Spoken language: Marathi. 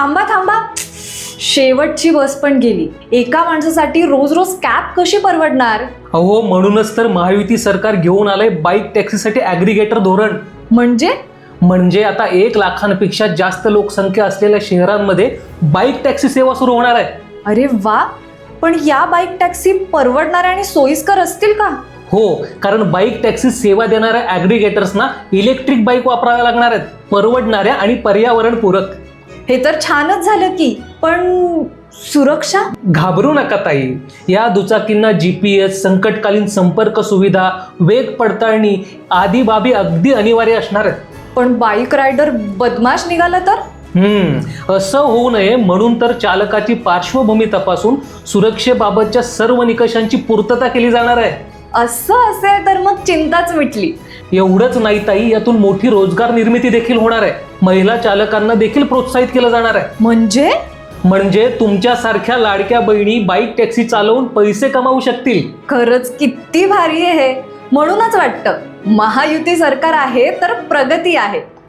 थांबा थांबा. शेवटची बस पण गेली. एका माणसासाठी रोज रोज कॅब कशी परवडणार? अहो म्हणूनच तर महायुती सरकार घेऊन आलंय बाईक टॅक्सीसाठी ॲग्रिगेटर धोरण. म्हणजे? म्हणजे आता एक लाखांपेक्षा जास्त लोकसंख्या असलेल्या शहरांमध्ये बाईक टॅक्सी सेवा सुरू होणार आहे. अरे वा! पण या बाईक टॅक्सी परवडणाऱ्या आणि सोयीस्कर असतील का? हो कारण बाईक टॅक्सी सेवा देणाऱ्या ॲग्रिगेटर्सना इलेक्ट्रिक बाईक वापराव्या लागणार आहेत. परवडणाऱ्या आणि पर्यावरणपूरक. हे तर छानच झालं की पण सुरक्षा? घाबरू नका ताई. या दुचाकींना जी पी एस संकटकालीन संपर्क सुविधा वेग पडताळणी आदी बाबी अगदी अनिवार्य असणार आहेत. पण बाईक रायडर बदमाश निघाला तर? हम्म असं होऊ नये म्हणून तर चालकाची पार्श्वभूमी तपासून सुरक्षेबाबतच्या सर्व निकषांची पूर्तता केली जाणार आहे. असं असेल तर मग चिंताच मिटली. एवढंच नाही ताई यातून मोठी रोजगार निर्मिती देखील होणार आहे. महिला चालकांना देखील प्रोत्साहित केलं जाणार आहे. म्हणजे? म्हणजे तुमच्यासारख्या लाडक्या बहिणी बाईक टॅक्सी चालवून पैसे कमावू शकतील. खरंच किती भारी आहे हे. म्हणूनच वाटतं महायुती सरकार आहे तर प्रगती आहे.